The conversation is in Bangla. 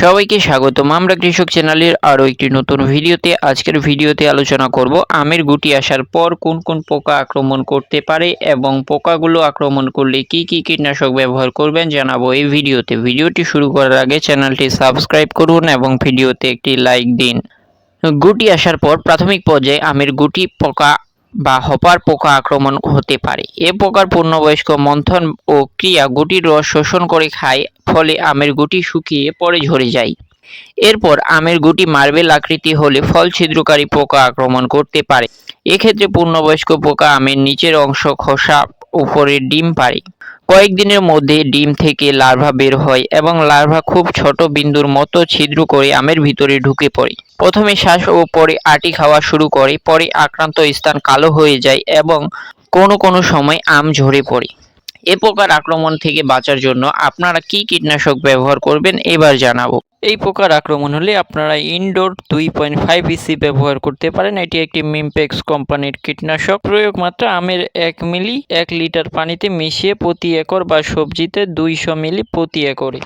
সবাইকে স্বাগতম। আমরা কৃষক চ্যানেলের আরও একটি নতুন ভিডিওতে, আজকের ভিডিওতে আলোচনা করব আমের গুটি আসার পর কোন কোন পোকা আক্রমণ করতে পারে এবং পোকাগুলো আক্রমণ করলে কি কি কীটনাশক ব্যবহার করবেন জানাব এই ভিডিওতে। ভিডিওটি শুরু করার আগে চ্যানেলটি সাবস্ক্রাইব করুন এবং ভিডিওতে একটি লাইক দিন। গুটি আসার পর প্রাথমিক পর্যায়ে আমের গুটি, পোকা বা হপার পোকা আক্রমণ হতে পারে। এ পোকার পূর্ণবয়স্ক মন্থন ও ক্রিয়া গুটির রস শোষণ করে খায়, ফলে আমের গুটি শুকিয়ে পরে ঝরে যায়। এরপর আমের গুটি মার্বেল আকৃতি হলে ফল ছিদ্রকারী পোকা আক্রমণ করতে পারে। এক্ষেত্রে পূর্ণবয়স্ক পোকা আমের নিচের অংশ খোসা উপরে ডিম পারে কয়েকদিনের মধ্যে ডিম থেকে লার্ভা বের হয় এবং লার্ভা খুব ছোট বিন্দুর মতো ছিদ্র করে আমের ভিতরে ঢুকে পড়ে। প্রথমে শ্বাস ও পরে আটি খাওয়া শুরু করে, পরে আক্রান্ত স্থান কালো হয়ে যায় এবং কোনো কোনো সময় আম ঝরে পড়ে। এ পোকার আক্রমণ থেকে বাঁচার জন্য আপনারা কি কীটনাশক ব্যবহার করবেন এবার জানাব। এই পোকার আক্রমণ হলে আপনারা ইনডোর দুই পয়েন্ট ফাইভ ইসি ব্যবহার করতে পারেন। এটি একটি মিমপেক্স কোম্পানির কীটনাশক। প্রয়োগ মাত্রা আমের এক মিলি, এক লিটার পানিতে মিশিয়ে প্রতি একর বা সবজিতে দুইশো মিলি প্রতি একরে।